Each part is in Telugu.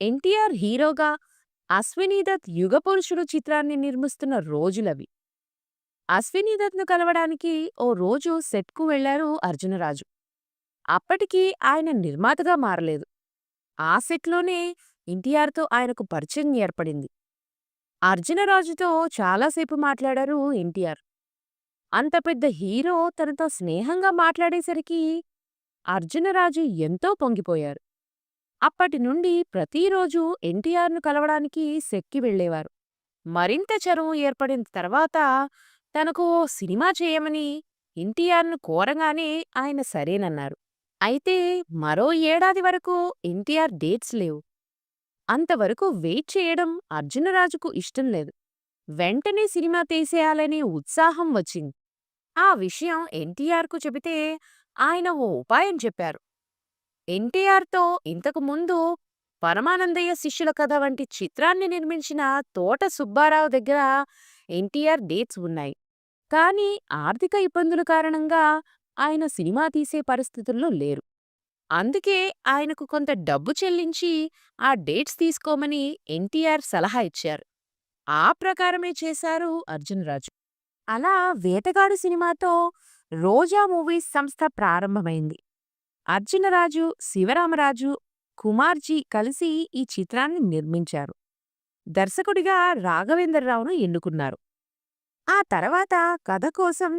ఎన్టీఆర్ హీరోగా అశ్వినీదత్ యుగపురుషుడు' చిత్రాన్ని నిర్మిస్తున్న రోజులవి. అశ్వినీదత్ను కలవడానికి ఓ రోజు సెట్‌కు వెళ్ళారు అర్జునరాజు. అప్పటికి ఆయన నిర్మాతగా మారలేదు. ఆ సెట్‌లోనే ఎన్టీఆర్‌తో ఆయనకు పరిచయం ఏర్పడింది. అర్జునరాజుతో చాలాసేపు మాట్లాడారు ఎన్టీఆర్. అంత పెద్ద హీరో తనతో స్నేహంగా మాట్లాడేసరికి అర్జునరాజు ఎంతో పొంగిపోయారు. అప్పటి నుండి ప్రతిరోజూ ఎన్టీఆర్‌ను కలవడానికి సెక్కి వెళ్ళేవారు. మరింత చరువు ఏర్పడిన తర్వాత తనకు ఓ సినిమా చేయమని ఎన్టీఆర్‌ను కోరగానే ఆయన సరేనన్నారు. అయితే మరో ఏడాది వరకు ఎన్టీఆర్ డేట్స్ లేవు. అంతవరకు వెయిట్ చేయడం అర్జునరాజుకు ఇష్టం లేదు. వెంటనే సినిమా తీసేయాలనే ఉత్సాహం వచ్చింది. ఆ విషయం ఎన్టీఆర్‌కు చెబితే ఆయన ఓ ఉపాయం చెప్పారు. ఎన్టీఆర్‌తో ఇంతకు ముందు 'పరమానందయ్య శిష్యుల కథ' వంటి చిత్రాన్ని నిర్మించిన తోట సుబ్బారావు దగ్గర ఎన్టీఆర్ డేట్స్ ఉన్నాయి. కానీ ఆర్థిక ఇబ్బందుల కారణంగా ఆయన సినిమా తీసే పరిస్థితుల్లో లేరు. అందుకే ఆయనకు కొంత డబ్బు చెల్లించి ఆ డేట్స్ తీసుకోమని ఎన్టీఆర్ సలహా ఇచ్చారు. ఆ ప్రకారమే చేశారు అర్జునరాజు. అలా 'వేటగాడు' సినిమాతో రోజా మూవీస్ సంస్థ ప్రారంభమైంది. అర్జునరాజు, శివరామరాజు, కుమార్జీ కలిసి ఈ చిత్రాన్ని నిర్మించారు. దర్శకుడిగా రాఘవేంద్రరావును ఎన్నుకున్నారు. ఆ తర్వాత కథ కోసం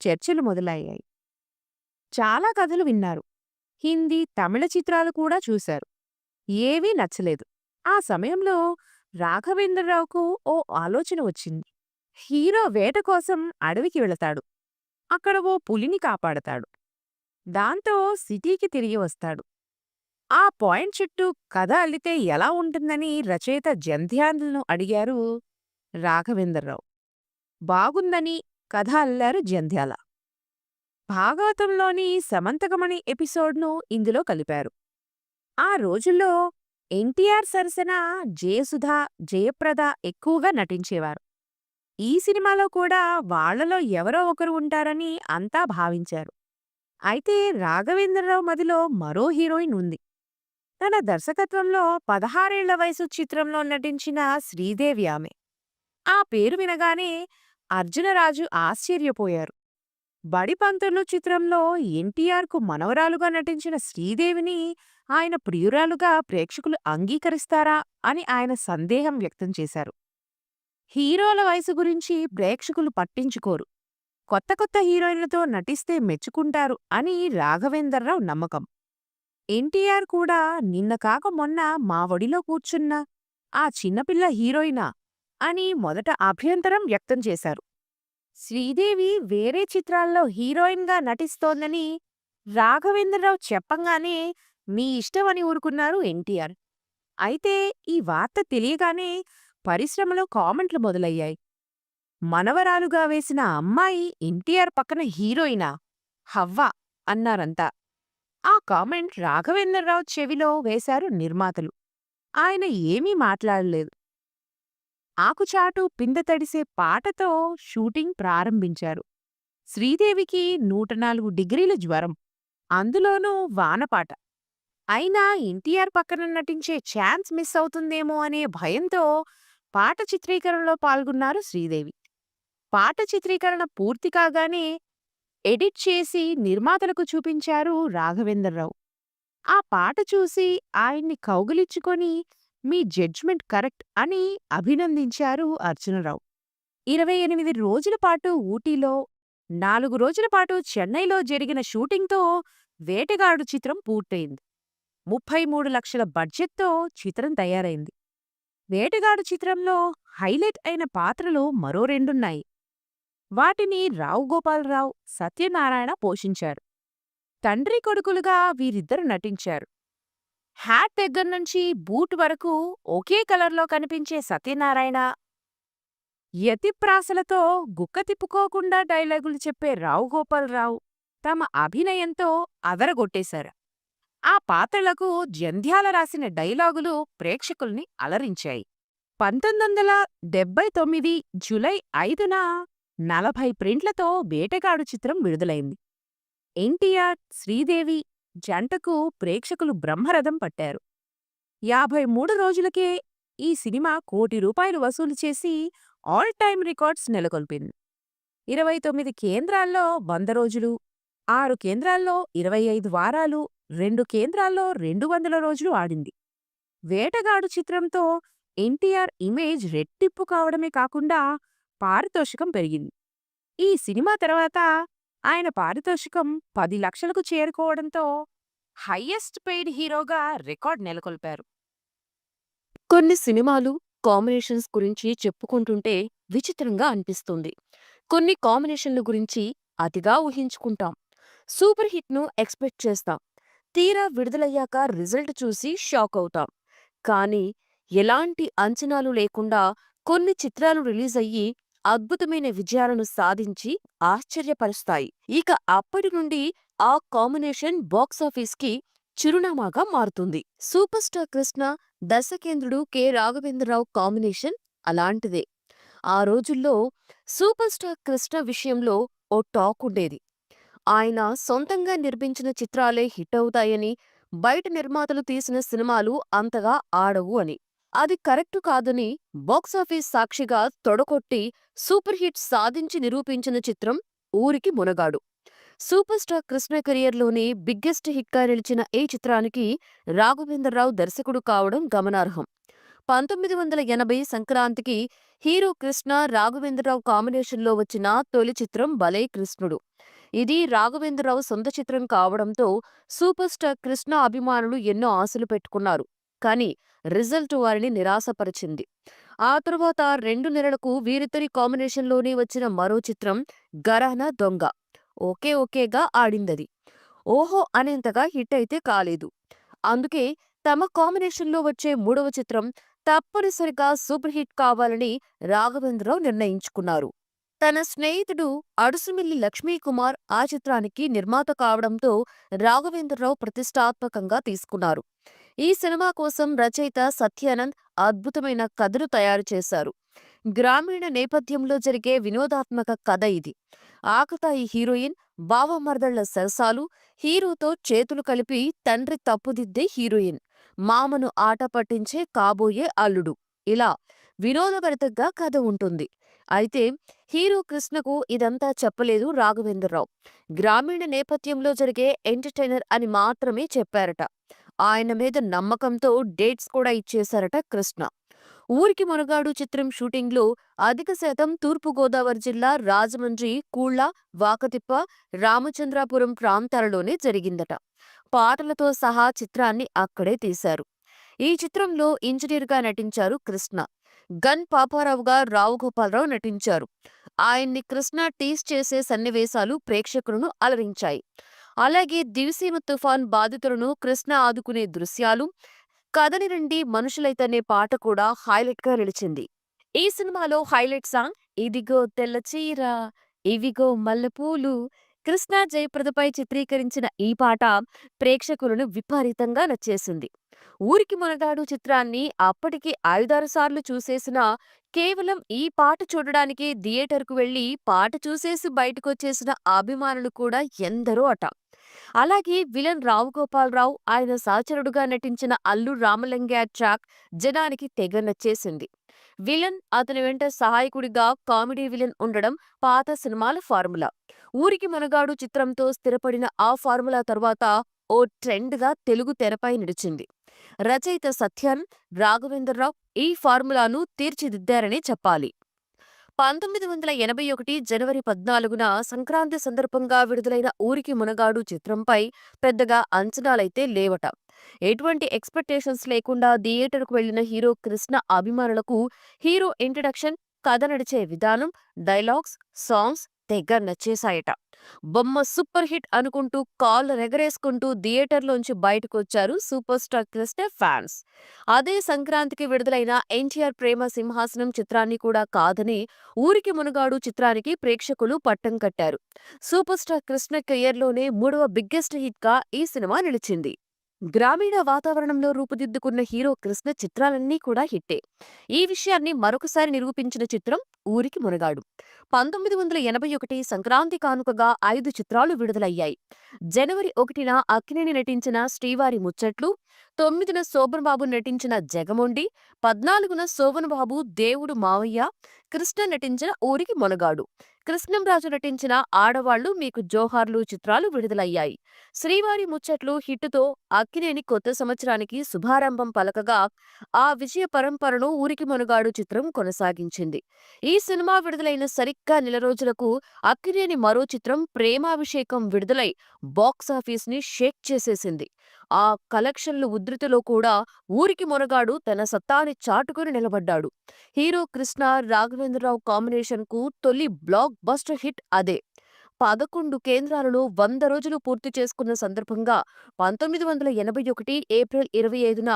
చర్చలు మొదలయ్యాయి. చాలా కథలు విన్నారు. హిందీ, తమిళ చిత్రాలు కూడా చూశారు. ఏవీ నచ్చలేదు. ఆ సమయంలో రాఘవేంద్రరావుకు ఓ ఆలోచన వచ్చింది. హీరో వేట కోసం అడవికి వెళతాడు. అక్కడ ఓ పులిని కాపాడతాడు. దాంతో సిటీకి తిరిగి వస్తాడు. ఆ పాయింట్ చుట్టూ కథ అల్లితే ఎలా ఉంటుందని రచయిత జంధ్యాలను అడిగారు రాఘవేంద్రరావు. బాగుందని కథ అల్లారు జంధ్యాల. భాగవతంలోని సమంతకమణి ఎపిసోడ్ను ఇందులో కలిపారు. ఆ రోజుల్లో ఎన్టీఆర్ సరసన జయసుధ, జయప్రద ఎక్కువగా నటించేవారు. ఈ సినిమాలో కూడా వాళ్ళలో ఎవరో ఒకరు ఉంటారని అంతా భావించారు. అయితే రాఘవేంద్రరావు మదిలో మరో హీరోయిన్ ఉంది. తన దర్శకత్వంలో పదహారేళ్ళ వయసు చిత్రంలో నటించిన శ్రీదేవి ఆమె. ఆ పేరు వినగానే అర్జునరాజు ఆశ్చర్యపోయారు. బడిపంతులు చిత్రంలో ఎన్టీఆర్‌కు మనవరాలుగా నటించిన శ్రీదేవిని ఆయన ప్రియురాలుగా ప్రేక్షకులు అంగీకరిస్తారా అని ఆయన సందేహం వ్యక్తం చేశారు. హీరోల వయసు గురించి ప్రేక్షకులు పట్టించుకోరు. కొత్త కొత్త హీరోయిన్లతో నటిస్తే మెచ్చుకుంటారు అని రాఘవేందర్రావు నమ్మకం. ఎన్టీఆర్ కూడా నిన్న కాక మొన్న మా ఒడిలో కూర్చున్న ఆ చిన్నపిల్ల హీరోయినా అని మొదట అభ్యంతరం వ్యక్తం చేశారు. శ్రీదేవి వేరే చిత్రాల్లో హీరోయిన్‌గా నటిస్తోందని రాఘవేంద్రరావు చెప్పంగానే మీ ఇష్టమని ఊరుకున్నారు ఎన్టీఆర్. అయితే ఈ వార్త తెలియగానే పరిశ్రమలో కామెంట్లు మొదలయ్యాయి. మనవరాలుగా వేసిన అమ్మాయి ఎన్టీఆర్ పక్కన హీరోయినా? హవ్వ అన్నారంతా. ఆ కామెంట్ రాఘవేంద్రరావు చెవిలో వేశారు నిర్మాతలు. ఆయన ఏమీ మాట్లాడలేదు. ఆకుచాటు పిందె తడిసే పాటతో షూటింగ్ ప్రారంభించారు. శ్రీదేవికి నూట నాలుగు డిగ్రీల జ్వరం. అందులోనూ వానపాట. అయినా ఎన్టీఆర్ పక్కన నటించే ఛాన్స్ మిస్ అవుతుందేమో అనే భయంతో పాట చిత్రీకరణలో పాల్గొన్నారు శ్రీదేవి. పాట చిత్రీకరణ పూర్తి కాగానే ఎడిట్ చేసి నిర్మాతలకు చూపించారు రాఘవేంద్రరావు. ఆ పాట చూసి ఆయన్ని కౌగులించుకొని మీ జడ్జ్‌మెంట్ కరెక్ట్ అని అభినందించారు అర్జునరావు. ఇరవై ఎనిమిది రోజుల పాటు ఊటీలో, నాలుగు రోజుల పాటు చెన్నైలో జరిగిన షూటింగ్‌తో 'వేటగాడు' చిత్రం పూర్తయింది. ముప్పై మూడు లక్షల బడ్జెట్‌తో చిత్రం తయారైంది. 'వేటగాడు' చిత్రంలో హైలైట్ అయిన పాత్రలు మరో రెండున్నాయి. వాటిని రావు గోపాలరావు, సత్యనారాయణ పోషించారు. తండ్రి కొడుకులుగా వీరిద్దరు నటించారు. హ్యాట్ దగ్గర్నుంచి బూట్ వరకు ఒకే కలర్లో కనిపించే సత్యనారాయణ, యతిప్రాసలతో గుక్క తిప్పుకోకుండా డైలాగులు చెప్పే రావు గోపాలరావు తమ అభినయంతో అదరగొట్టేశారు. ఆ పాత్రలకు జంధ్యాల రాసిన డైలాగులు ప్రేక్షకుల్ని అలరించాయి. పంతొమ్మిది వందల డెబ్బై తొమ్మిది జూలై ఐదున నలభై ప్రింట్లతో 'వేటగాడు' చిత్రం విడుదలైంది. ఎన్టీఆర్, శ్రీదేవి జంటకు ప్రేక్షకులు బ్రహ్మరథం పట్టారు. యాభై మూడు రోజులకే ఈ సినిమా కోటి రూపాయలు వసూలు చేసి ఆల్ టైమ్ రికార్డ్స్ నెలకొల్పింది ఇరవై తొమ్మిది కేంద్రాల్లో వంద రోజులు ఆరు కేంద్రాల్లో ఇరవై ఐదు వారాలు రెండు కేంద్రాల్లో రెండు వందల రోజులు ఆడింది వేటగాడు చిత్రంతో ఎన్టీఆర్ ఇమేజ్ రెట్టింపు కావడమే కాకుండా పారితోషికం పెరిగింది. ఈ సినిమా తర్వాత ఆయన పారితోషికం పది లక్షలకు చేరుకోవడంతో హయ్యెస్ట్ పెయిడ్ హీరోగా రికార్డ్ నెలకొల్పారు. కొన్ని సినిమాలు కాంబినేషన్స్ గురించి చెప్పుకుంటుంటే విచిత్రంగా అనిపిస్తుంది. కొన్ని కాంబినేషన్ల గురించి అతిగా ఊహించుకుంటాం. సూపర్ హిట్ను ఎక్స్పెక్ట్ చేస్తాం. తీరా విడుదలయ్యాక రిజల్ట్ చూసి షాక్ అవుతాం. కానీ ఎలాంటి అంచనాలు లేకుండా కొన్ని చిత్రాలు రిలీజ్ అయ్యి అద్భుతమైన విజయాలను సాధించి ఆశ్చర్యపరుస్తాయి. ఇక అప్పటి నుండి ఆ కాంబినేషన్ బాక్సాఫీస్కి చిరునామాగా మారుతుంది. సూపర్ స్టార్ కృష్ణ దర్శకేంద్రుడు కె. రాఘవేంద్రరావు కాంబినేషన్ అలాంటిదే. ఆ రోజుల్లో సూపర్ స్టార్ కృష్ణ విషయంలో ఓ టాక్ ఉండేది. ఆయన సొంతంగా నిర్మించిన చిత్రాలే హిట్ అవుతాయని బయట నిర్మాతలు తీసిన సినిమాలు అంతగా ఆడవు అని. అది కరెక్టు కాదని బాక్సాఫీస్ సాక్షిగా తొడగొట్టి సూపర్ హిట్ సాధించి నిరూపించిన చిత్రం ఊరికి మునగాడు. సూపర్ స్టార్ కృష్ణ కెరియర్లోనే బిగ్గెస్ట్ హిట్గా నిలిచిన ఈ చిత్రానికి రాఘవేంద్రరావు దర్శకుడు కావడం గమనార్హం. పంతొమ్మిది వందల ఎనభై సంక్రాంతికి హీరో కృష్ణ రాఘవేంద్రరావు కాంబినేషన్లో వచ్చిన తొలి చిత్రం భలే కృష్ణుడు. ఇది రాఘవేంద్రరావు సొంత చిత్రం కావడంతో సూపర్ స్టార్ కృష్ణ అభిమానులు ఎన్నో ఆశలు పెట్టుకున్నారు. కానీ రిజల్ట్ వారిని నిరాశపరిచింది. ఆ తరువాత రెండు నెలలకు వీరిద్దరి కాంబినేషన్లోనే వచ్చిన మరో చిత్రం గరహన దొంగ ఓకే ఓకేగా ఆడిందది. ఓహో అనేంతగా హిట్ అయితే కాలేదు. అందుకే తమ కాంబినేషన్లో వచ్చే మూడవ చిత్రం తప్పనిసరిగా సూపర్ హిట్ కావాలని రాఘవేంద్రరావు నిర్ణయించుకున్నారు. తన స్నేహితుడు అడుసుమిల్లి లక్ష్మీకుమార్ ఆ చిత్రానికి నిర్మాత కావడంతో రాఘవేంద్రరావు ప్రతిష్టాత్మకంగా తీసుకున్నారు. ఈ సినిమా కోసం రచయిత సత్యానంద్ అద్భుతమైన కథను తయారు చేశారు. గ్రామీణ నేపథ్యంలో జరిగే వినోదాత్మక కథ ఇది. ఆకతాయి హీరోయిన్ బావమర్దళ్ళ సరసాలు హీరోతో చేతులు కలిపి తండ్రి తప్పుదిద్దే హీరోయిన్. మామను ఆట పట్టించే కాబోయే అల్లుడు. ఇలా వినోదభరితంగా కథ ఉంటుంది. అయితే హీరో కృష్ణకు ఇదంతా చెప్పలేదు రాఘవేంద్రరావు. గ్రామీణ నేపథ్యంలో జరిగే ఎంటర్టైనర్ అని మాత్రమే చెప్పారట. ఆయన మీద నమ్మకంతో డేట్స్ కూడా ఇచ్చేశారట కృష్ణ. ఊరికి మునగాడు చిత్రం షూటింగ్లో అధిక శాతం తూర్పుగోదావరి జిల్లా రాజమండ్రి కూళ్ళ వాకతిప్ప రామచంద్రాపురం ప్రాంతాలలోనే జరిగిందట. పాటలతో సహా చిత్రాన్ని అక్కడే తీశారు. ఈ చిత్రంలో ఇంజనీర్గా నటించారు కృష్ణ. గన్ పాపారావుగా రావు గోపాలరావు నటించారు. ఆయన్ని కృష్ణ టీస్ చేసే సన్నివేశాలు ప్రేక్షకులను అలరించాయి. అలాగే దివిసీమ తుఫాన్ బాధితులను కృష్ణ ఆదుకునే దృశ్యాలు కథని నుండి మనుషులైతనే పాట కూడా హైలైట్గా నిలిచింది. ఈ సినిమాలో హైలైట్ సాంగ్ ఇదిగో తెల్ల చీర ఇవిగో మల్లెపూలు కృష్ణ జయప్రదపై చిత్రీకరించిన ఈ పాట ప్రేక్షకులను విపరీతంగా నచ్చేసింది. ఊరికి మునగాడు చిత్రాన్ని అప్పటికి ఐదారు సార్లు చూసేసినా కేవలం ఈ పాట చూడడానికి థియేటర్కు వెళ్ళి పాట చూసేసి బయటకొచ్చేసిన అభిమానులు కూడా ఎందరో అట. అలాగే విలన్ రావు గోపాలరావు ఆయన సహచరుడుగా నటించిన అల్లు రామలింగయ్య ట్రాక్ జనానికి తెగ నచ్చేసింది. విలన్ అతని వెంట సహాయకుడిగా కామెడీ విలన్ ఉండడం పాత సినిమాల ఫార్ములా. ఊరికి మనగాడు చిత్రంతో స్థిరపడిన ఆ ఫార్ములా తర్వాత ఓ ట్రెండ్గా తెలుగు తెరపై నిలిచింది. రచయిత సత్యన్ రాఘవేంద్రరావు ఈ ఫార్ములాను తీర్చిదిద్దారనే చెప్పాలి. పంతొమ్మిది వందల ఎనభై ఒకటి జనవరి పద్నాలుగున సంక్రాంతి సందర్భంగా విడుదలైన ఊరికి మునగాడు చిత్రంపై పెద్దగా అంచనాలైతే లేవట. ఎటువంటి ఎక్స్పెక్టేషన్స్ లేకుండా థియేటర్కు వెళ్ళిన హీరో కృష్ణ అభిమానులకు హీరో ఇంట్రడక్షన్ కథ నడిచే విధానం డైలాగ్స్ సాంగ్స్ తెగ నచ్చేశాయట. బొమ్మ సూపర్ హిట్ అనుకుంటూ కాల్ రెగరేసుకుంటూ థియేటర్లోంచి బయటకొచ్చారు సూపర్ స్టార్ కృష్ణ ఫ్యాన్స్. అదే సంక్రాంతికి విడుదలైన ఎన్టీఆర్ ప్రేమ సింహాసనం చిత్రాన్ని కూడా కాదని ఊరికి మునుగాడు చిత్రానికి ప్రేక్షకులు పట్టం కట్టారు. సూపర్ స్టార్ కృష్ణ కెరియర్లోనే మూడవ బిగ్గెస్ట్ హిట్గా ఈ సినిమా నిలిచింది. గ్రామీణ వాతావరణంలో రూపుదిద్దుకున్న హీరో కృష్ణ చిత్రాలన్నీ కూడా హిట్టే. ఈ విషయాన్ని మరొకసారి నిరూపించిన చిత్రం ఊరికి మునగాడు. పంతొమ్మిది వందల ఎనభై ఒకటి సంక్రాంతి కానుకగా ఐదు చిత్రాలు విడుదలయ్యాయి. జనవరి ఒకటిన అక్కినేని నటించిన శ్రీవారి ముచ్చట్లు తొమ్మిదిన శోభనబాబు నటించిన జగమొండి పద్నాలుగున శోభనబాబు దేవుడు మావయ్య కృష్ణ నటించిన ఊరికి మొనగాడు. కృష్ణంరాజు నటించిన ఆడవాళ్ళు మీకు జోహార్లు చిత్రాలు విడుదలయ్యాయి. శ్రీవారి ముచ్చట్లు హిట్టుతో అక్కినేని కొత్త సంవత్సరానికి శుభారంభం పలకగా ఆ విజయ పరంపరను ఊరికి మొనగాడు చిత్రం కొనసాగించింది. ఈ ఈ సినిమా విడుదలైన సరిగ్గా నెల రోజులకు అక్కినేని మరో చిత్రం ప్రేమాభిషేకం విడుదలై బాక్సాఫీస్ని షేక్ చేసేసింది. ఆ కలెక్షన్లు ఉధృతిలో కూడా ఊరికి మొనగాడు తన సత్తాని చాటుకుని నిలబడ్డాడు. హీరో కృష్ణ రాఘవేంద్రరావు కాంబినేషన్కు తొలి బ్లాక్ బస్టర్ హిట్ అదే. పదకొండు కేంద్రాలను వంద రోజులు పూర్తి చేసుకున్న సందర్భంగా పంతొమ్మిది వందల ఎనభై ఒకటి ఏప్రిల్ ఇరవై ఐదున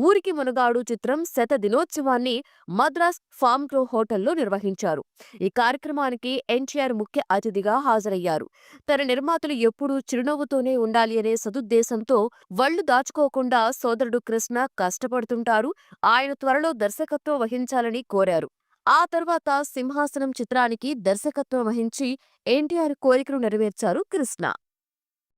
ఊరికి మునగాడు చిత్రం శత దినోత్సవాన్ని మద్రాస్ ఫామ్ గ్రో హోటల్లో నిర్వహించారు. ఈ కార్యక్రమానికి ఎన్టీఆర్ ముఖ్య అతిథిగా హాజరయ్యారు. తన నిర్మాతలు ఎప్పుడూ చిరునవ్వుతోనే ఉండాలి అనే సదుద్దేశంతో వళ్ళు దాచుకోకుండా సోదరుడు కృష్ణ కష్టపడుతుంటారు. ఆయన త్వరలో దర్శకత్వం వహించాలని కోరారు. ఆ తర్వాత సింహాసనం చిత్రానికి దర్శకత్వం వహించి ఎన్టీఆర్ కోరికను నెరవేర్చారు కృష్ణ.